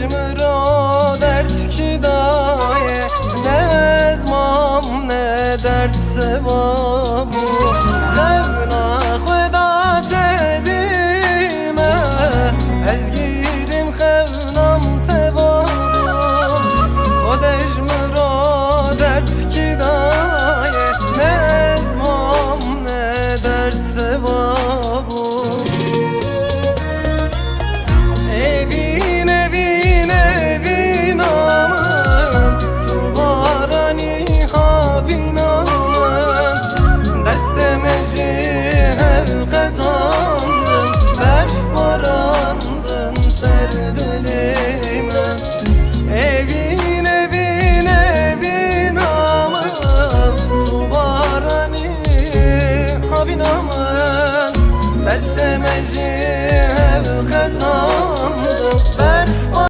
mecbur o dert ki daye Nevez ne dert sebabu Zevna huda tedime Ezgi aman Beslemeci